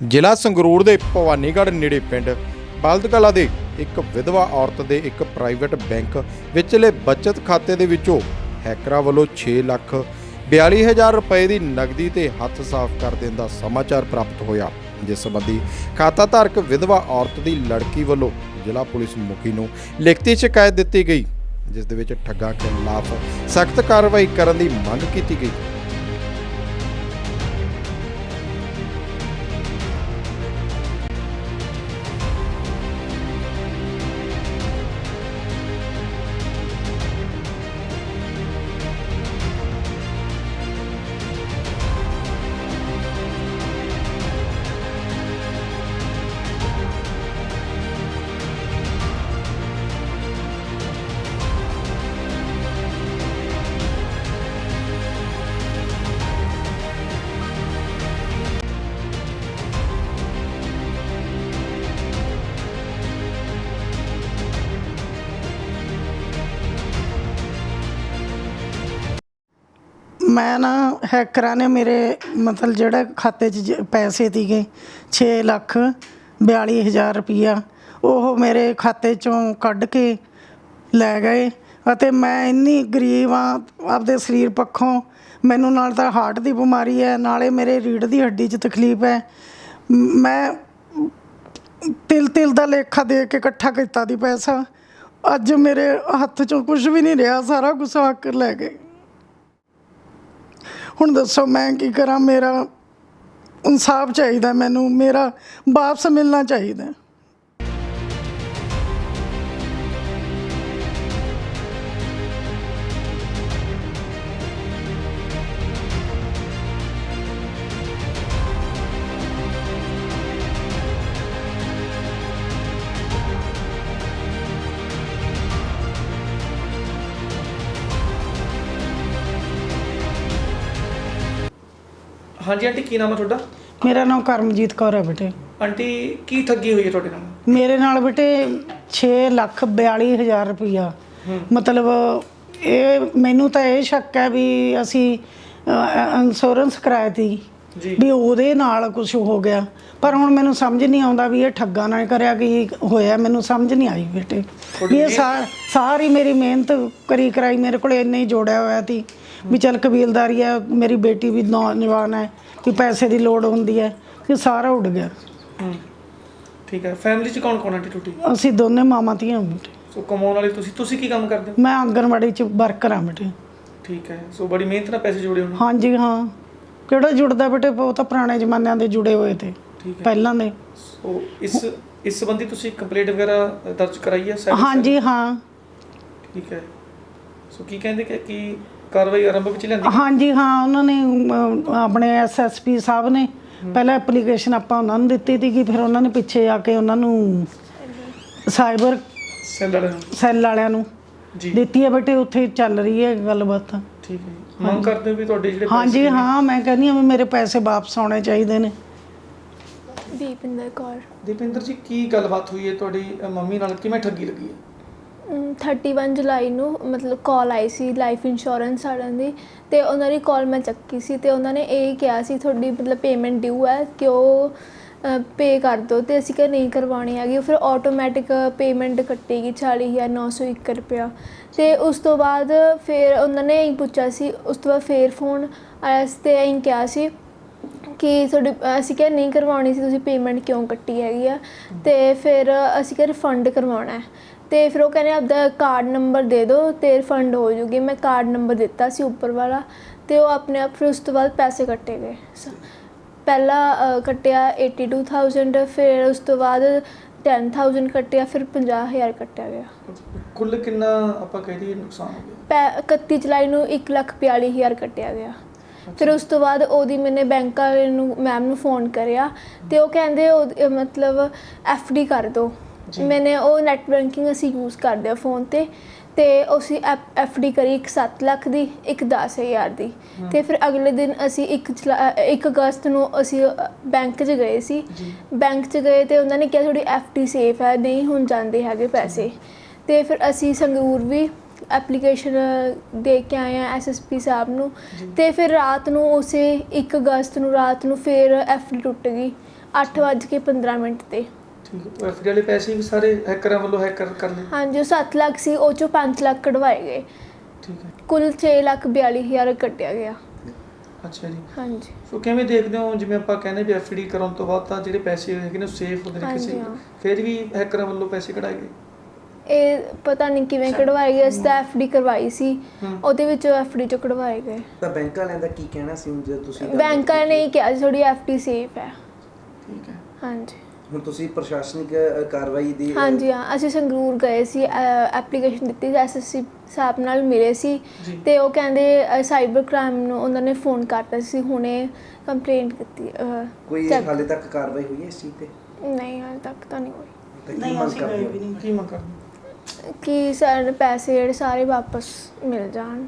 ਜ਼ਿਲ੍ਹਾ ਸੰਗਰੂਰ ਦੇ ਭਵਾਨੀਗੜ੍ਹ ਨੇੜੇ ਪਿੰਡ ਬਲਦਕਲਾ ਦੇ ਇੱਕ ਵਿਧਵਾ ਔਰਤ ਦੇ ਇੱਕ ਪ੍ਰਾਈਵੇਟ ਬੈਂਕ ਵਿਚਲੇ ਬਚਤ ਖਾਤੇ ਦੇ ਵਿੱਚੋਂ ਹੈਕਰਾਂ ਵੱਲੋਂ 6 ਲੱਖ 42000 ਰੁਪਏ ਦੀ ਨਗਦੀ ਤੇ ਹੱਥ ਸਾਫ਼ ਕਰ ਦੇਣ ਦਾ ਸਮਾਚਾਰ ਪ੍ਰਾਪਤ ਹੋਇਆ, ਜਿਸ ਸੰਬੰਧੀ ਖਾਤਾ ਧਾਰਕ ਵਿਧਵਾ ਔਰਤ ਦੀ ਲੜਕੀ ਵੱਲੋਂ ਜ਼ਿਲ੍ਹਾ ਪੁਲਿਸ ਮੁਖੀ ਨੂੰ ਲਿਖਤੀ ਸ਼ਿਕਾਇਤ ਦਿੱਤੀ ਗਈ, ਜਿਸ ਦੇ ਵਿੱਚ ਠੱਗਾਂ ਖਿਲਾਫ ਸਖਤ ਕਾਰਵਾਈ ਕਰਨ ਦੀ ਮੰਗ ਕੀਤੀ ਗਈ। ਮੈਂ ਨਾ ਹੈਕਰਾਂ ਨੇ, ਮੇਰੇ ਮਤਲਬ ਜਿਹੜਾ ਖਾਤੇ 'ਚ ਜ- ਪੈਸੇ ਤੀਗੇ 6 ਲੱਖ 42 ਹਜ਼ਾਰ ਰੁਪਈਆ, ਉਹ ਮੇਰੇ ਖਾਤੇ 'ਚੋਂ ਕੱਢ ਕੇ ਲੈ ਗਏ ਅਤੇ ਮੈਂ ਇੰਨੀ ਗਰੀਬ ਆ, ਆਪਦੇ ਸਰੀਰ ਪੱਖੋਂ, ਮੈਨੂੰ ਨਾਲ ਤਾਂ ਹਾਰਟ ਦੀ ਬਿਮਾਰੀ ਹੈ, ਨਾਲੇ ਮੇਰੇ ਰੀੜ੍ਹ ਦੀ ਹੱਡੀ 'ਚ ਤਕਲੀਫ ਹੈ। ਮ- ਮੈਂ ਤਿਲ ਤਿਲ ਦਾ ਲੇਖਾ ਦੇ ਕੇ ਇਕੱਠਾ ਕੀਤਾ ਦੀ ਪੈਸਾ, ਅੱਜ ਮੇਰੇ ਹੱਥ 'ਚੋਂ ਕੁਝ ਵੀ ਨਹੀਂ ਰਿਹਾ, ਸਾਰਾ ਕੁਝ ਹਾਕਰ ਲੈ ਗਏ। ਹੁਣ ਦੱਸੋ ਮੈਂ ਕੀ ਕਰਾਂ? ਮੇਰਾ ਇਨਸਾਫ ਚਾਹੀਦਾ ਮੈਨੂੰ ਮੇਰਾ ਵਾਪਸ ਮਿਲਣਾ ਚਾਹੀਦਾ ਹਾਂਜੀ ਆਂਟੀ ਕੀ ਨਾਮ ਹੈ ਤੁਹਾਡਾ? ਮੇਰਾ ਨਾਮ ਕਰਮਜੀਤ ਕੌਰ ਹੈ ਬੇਟੇ। ਆਂਟੀ ਕੀ ਠੱਗੀ ਹੋਈ ਹੈ ਤੁਹਾਡੇ ਨਾਲ? ਮੇਰੇ ਨਾਲ ਬੇਟੇ 6 ਲੱਖ 42 ਹਜ਼ਾਰ ਰੁਪਈਆ। ਮਤਲਬ ਇਹ ਮੈਨੂੰ ਤਾਂ ਇਹ ਸ਼ੱਕ ਹੈ ਵੀ ਅਸੀਂ ਇੰਸ਼ੋਰੈਂਸ ਕਰਾਇਆ ਤੀ ਵੀ ਉਹਦੇ ਨਾਲ ਕੁਝ ਹੋ ਗਿਆ। ਪਰ ਹੁਣ ਮੈਨੂੰ ਸਮਝ ਨਹੀਂ ਆਉਂਦਾ ਵੀ ਇਹ ਠੱਗਾ ਨਾਲ ਕਰਿਆ ਕੀ ਹੋਇਆ ਮੈਨੂੰ ਸਮਝ ਨਹੀਂ ਆਈ ਬੇਟੇ। ਵੀ ਇਹ ਸਾ- ਸਾਰੀ ਮੇਰੀ ਮਿਹਨਤ ਕਰੀ ਕਰਾਈ ਮੇਰੇ ਕੋਲ ਇੰਨੇ ਹੀ ਜੋੜਿਆ ਹੋਇਆ ਸੀ ਵੀ ਚਲ ਕਬੀਲਦਾਰੀ ਹੈ ਮੇਰੀ ਬੇਟੀ ਵੀ ਨੌਜਵਾਨ ਹੈ ਕਿ ਪੈਸੇ ਦੀ ਲੋੜ ਹੁੰਦੀ ਹੈ ਕਿ ਸਾਰਾ ਉੱਡ ਗਿਆ। ਹੂੰ। ਠੀਕ ਹੈ ਫੈਮਿਲੀ ਚ ਕੌਣ ਕੌਣ ਆਂਟੀ ਟੁੱਟੀ? ਅਸੀਂ ਦੋਨੇ ਮਾਮਾ ਧੀਆਂ ਬੇਟੇ। ਸੋ ਕਮਾਉਣ ਵਾਲੇ ਤੁਸੀਂ ਤੁਸੀਂ ਕੀ ਕੰਮ ਕਰਦੇ ਹੋ? ਮੈਂ ਆਂਗਣਵਾੜੀ ਚ ਵਰਕਰ ਹਾਂ ਬੇਟੇ। ਠੀਕ ਹੈ ਸੋ ਬੜੀ ਮਿਹਨਤ ਨਾਲ ਪੈਸੇ ਜੋੜੇ ਹੋਣੇ। ਹਾਂਜੀ ਹਾਂ। ਕਿਹੜਾ ਜੁੜਦਾ ਬੇਟੇ? ਉਹ ਤਾਂ ਪੁਰਾਣੇ ਜ਼ਮਾਨਿਆਂ ਦੇ ਜੁੜੇ ਹੋਏ ਤੇ। ਠੀਕ ਹੈ। ਪਹਿਲਾਂ ਦੇ। ਸੋ ਇਸ ਇਸ ਸੰਬੰਧੀ ਤੁਸੀਂ ਕੰਪਲੇਂਟ ਵਗੈਰਾ ਦਰਜ ਕਰਾਈ ਹੈ cyber ਹਾਂਜੀ ਹਾਂ? ਠੀਕ ਹੈ। ਸੋ ਕੀ ਕਹਿੰਦੇ ਕਿ ਕੀ ਕਾਰਵਾਈ ਆਰੰਭ ਵਿੱਚ ਲੈਂਦੀ ਹਾਂਜੀ ਹਾਂ ਉਹਨਾਂ ਨੇ ਅਮ, ਆਪਣੇ ਐਸਐਸਪੀ ਸਾਹਿਬ ਨੇ ਪਹਿਲਾਂ ਐਪਲੀਕੇਸ਼ਨ ਆਪਾਂ ਉਹਨਾਂ ਨੂੰ ਦਿੱਤੀ ਸੀਗੀ ਫਿਰ ਉਹਨਾਂ ਨੇ ਪਿੱਛੇ ਆ ਕੇ ਉਹਨਾਂ ਨੂੰ ਸਾਈਬਰ ਸੈੱਲ ਵਾਲਿਆਂ ਨੂੰ? ਸੈੱਲ ਵਾਲਿਆਂ ਨੂੰ ਜੀ। ਦਿੱਤੀ ਹੈ ਬੇਟੇ ਉੱਥੇ ਚੱਲ ਰਹੀ ਹੈ ਗੱਲਬਾਤ। ਠੀਕ ਹੈ ਜੀ। ਮੰਗ ਕਰਦੇ ਹੋ ਵੀ ਤੁਹਾਡੇ ਜਿਹੜੇ ਹਾਂਜੀ ਹਾਂ ਮੈਂ ਕਹਿੰਦੀ ਹਾਂ ਵੀ ਮੇਰੇ ਪੈਸੇ ਵਾਪਸ ਆਉਣੇ ਚਾਹੀਦੇ ਨੇ। ਦੀਪਿੰਦਰ ਕੌਰ। ਦੀਪਿੰਦਰ ਜੀ ਕੀ ਗੱਲਬਾਤ ਹੋਈ ਹੈ ਤੁਹਾਡੀ ਅ, ਮੰਮੀ ਨਾਲ? ਕਿਵੇਂ ਠੱਗੀ ਲੱਗੀ ਹੈ? 31 ਜੁਲਾਈ ਨੂੰ ਮਤਲਬ ਕਾਲ ਆਈ ਸੀ ਲਾਈਫ ਇੰਸ਼ੋਰੈਂਸ ਵਾਲਿਆਂ ਦੀ ਤੇ ਉਹਨਾਂ ਦੀ ਕਾਲ ਮੈਂ ਚੱਕੀ ਸੀ ਤੇ ਉਹਨਾਂ ਨੇ ਇਹ ਕਿਹਾ ਸੀ ਤੁਹਾਡੀ ਮਤਲਬ ਪੇਮੈਂਟ ਡਿਊ ਹੈ ਕਿ ਉਹ ਪੇ ਕਰ ਦਿਓ ਤੇ ਅਸੀਂ ਕਿਹਾ ਨਹੀਂ ਕਰਵਾਉਣੀ ਹੈਗੀ ਫਿਰ ਆਟੋਮੈਟਿਕ ਪੇਮੈਂਟ ਕੱਟੇਗੀ 40901 ਰੁਪਇਆ। ਤੇ ਉਸ ਤੋਂ ਬਾਅਦ ਫਿਰ ਉਹਨਾਂ ਨੇ ਇਹ ਪੁੱਛਿਆ ਸੀ, ਉਸ ਤੋਂ ਬਾਅਦ ਫੇਰ ਫੋਨ ਆਇਆ ਸੀ ਤੇ ਇਹ ਕਿਹਾ ਸੀ ਕਿ ਤੁਹਾਡੀ ਅਸੀਂ ਕਿਹਾ ਨਹੀਂ ਕਰਵਾਉਣੀ ਸੀ ਤੁਸੀਂ ਪੇਮੈਂਟ ਕਿਉਂ ਕੱਟੀ ਹੈਗੀ ਆ? ਤੇ ਫਿਰ ਅਸੀਂ ਕਿਹਾ ਰਿਫੰਡ ਕਰਵਾਉਣਾ ਹੈ। ਤੇ ਫਿਰ ਉਹ ਕਹਿੰਦੇ ਆਪਦਾ ਕਾਰਡ ਨੰਬਰ ਦੇ ਦਿਓ ਤੇ ਰਿਫੰਡ ਹੋ ਜੂਗੀ। ਮੈਂ ਕਾਰਡ ਨੰਬਰ ਦਿੱਤਾ ਸੀ ਉੱਪਰ ਵਾਲਾ ਤੇ ਉਹ ਆਪਣੇ ਆਪ ਫਿਰ ਉਸ ਤੋਂ ਬਾਅਦ ਪੈਸੇ ਕੱਟੇ ਗਏ। ਪਹਿਲਾ ਕੱਟਿਆ 82000 ਫਿਰ ਉਸ ਤੋਂ ਬਾਅਦ 10000 ਕੱਟਿਆ ਫਿਰ 50000 ਕੱਟਿਆ ਗਿਆ। ਕੁੱਲ ਕਿੰਨਾ ਆਪਾਂ ਕਹਿ ਦਈਏ ਨੁਕਸਾਨ ਹੋ ਗਿਆ? ਪੈ 31 ਜੁਲਾਈ ਨੂੰ 142000 ਕੱਟਿਆ ਗਿਆ। ਫਿਰ ਉਸ ਤੋਂ ਬਾਅਦ ਉਹਦੀ ਮੈਨੇ ਬੈਂਕ ਵਾਲੇ ਨੂੰ ਮੈਮ ਨੂੰ ਫੋਨ ਕਰਿਆ ਤੇ ਉਹ ਕਹਿੰਦੇ ਉਹ ਮਤਲਬ ਡੀ ਕਰ ਜੀ। ਮੈਨੇ ਉਹ ਨੈਟ ਬੈਂਕਿੰਗ ਅਸੀਂ ਯੂਜ਼ ਕਰਦੇ ਆ ਫੋਨ ਤੇ ਤੇ ਅਸੀਂ ਡੀ ਕਰੀ ਇੱਕ 7 ਲੱਖ ਦੀ ਇੱਕ 10000 ਦੀ। ਤੇ ਫਿਰ ਅਗਲੇ ਦਿਨ ਅਸੀਂ 1 1 ਅਗਸਤ ਨੂੰ ਅਸੀਂ ਬੈਂਕ 'ਚ ਗਏ ਸੀ। ਬੈਂਕ 'ਚ ਗਏ ਤੇ ਉਹਨਾਂ ਨੇ ਕਿਹਾ ਤੁਹਾਡੀ ਡੀ ਸੇਫ ਹੈ ਨਹੀਂ ਹੁਣ ਜਾਂਦੇ ਹੈਗੇ ਪੈਸੇ। ਤੇ ਫਿਰ ਅਸੀਂ ਸੰਗਰੂਰ ਵੀ ਐਪਲੀਕੇਸ਼ਨ ਦੇ ਕੇ ਆਏ ਆ ਐਸਐਸਪੀ ਸਾਹਿਬ ਨੂੰ। ਤੇ ਫਿਰ ਰਾਤ ਨੂੰ ਉਸੇ 1 ਅਗਸਤ ਨੂੰ ਰਾਤ ਨੂੰ ਫਿਰ ਡੀ ਟੁੱਟ ਗਈ 8:15 ਮਿੰਟ ਤੇ। ਠੀਕ ਹੈ। ਐਫਡੀ ਵਾਲੇ ਪੈਸੇ ਵੀ ਸਾਰੇ ਹੈਕਰਾਂ ਵੱਲੋਂ ਹੈਕਰ ਕਰ ਲਏ? ਹਾਂਜੀ ਉਹ 7 ਲੱਖ ਸੀ ਉਹ ਚੋਂ 5 ਲੱਖ ਕਢਵਾਏ ਗਏ। ਠੀਕ ਹੈ। ਕੁੱਲ 6 ਲੱਖ 42 ਹਜ਼ਾਰ ਕੱਟਿਆ ਗਿਆ। ਅੱਛਾ ਜੀ। ਹਾਂਜੀ। ਸੋ ਕਿਵੇਂ ਦੇਖਦੇ ਹੋ ਜਿਵੇਂ ਆਪਾਂ ਕਹਿੰਦੇ ਵੀ ਐਫਡੀ ਕਰਾਉਣ ਤੋਂ ਬਾਅਦ ਤਾਂ ਜਿਹੜੇ ਪੈਸੇ ਹੈਗੇ ਨੇ ਸੇਫ ਹੁੰਦੇ ਨੇ ਕਿਸੇ। ਫਿਰ ਵੀ ਹੈਕਰਾਂ ਵੱਲੋਂ ਪੈਸੇ ਕਢਾਏ ਗਏ? ਇਹ ਪਤਾ ਨਹੀਂ ਕਿਵੇਂ ਕਢਵਾਏ ਗਏ ਅਸੀਂ ਤਾਂ ਐਫਡੀ ਕਰਵਾਈ ਸੀ। ਹੂੰ। ਉਹਦੇ ਵਿੱਚੋਂ ਐਫਡੀ ਚੋਂ ਕਢਵਾਏ ਗਏ। ਤਾਂ ਬੈਂਕ ਵਾਲਿਆਂ ਦਾ ਕੀ ਕਹਿਣਾ ਸੀ ਹੁਣ ਜੇ ਤੁਸੀਂ ਬੈਂਕ ਵਾਲਿਆਂ ਨੇ? ਇਹ ਕਿਹਾ ਸੀ ਤੁਹਾਡੀ ਐਫਡੀ ਸੇਫ ਹੈ। ਠੀਕ ਹੈ। ਹਾਂਜੀ। ਹੁਣ ਤੁਸੀਂ ਪ੍ਰਸ਼ਾਸਨਿਕ ਕਾਰਵਾਈ ਦੀ ਹਾਂਜੀ ਹਾਂ। ਅਸੀਂ ਸੰਗਰੂਰ ਗਏ ਸੀ ਐਪਲੀਕੇਸ਼ਨ ਦਿੱਤੀ ਐਸਐਸਸੀ ਸਾਹਿਬ ਨਾਲ ਮਿਲੇ ਸੀ। ਤੇ ਉਹ ਕਹਿੰਦੇ ਸਾਈਬਰ ਕ੍ਰਾਈਮ ਨੂੰ ਉਹਨਾਂ ਨੇ ਫੋਨ ਕਰਤਾ ਸੀ ਹੁਣੇ ਕੰਪਲੇਂਟ ਕੀਤੀ ਕੋਈ ਹਾਲੇ ਤੱਕ ਕਾਰਵਾਈ ਹੋਈ ਹੈ ਇਸ ਚੀਜ਼ ਤੇ? ਨਹੀਂ ਹਾਲੇ ਤੱਕ ਤਾਂ ਨਹੀਂ ਹੋਈ। ਨਹੀਂ ਅਸੀਂ ਹੋ? ਵੀ ਨਹੀਂ। ਕੀ ਮੰਗ ਕਰਦੇ ਕਿ ਸਾਡੇ ਪੈਸੇ ਜਿਹੜੇ ਸਾਰੇ ਵਾਪਸ ਮਿਲ ਜਾਣ।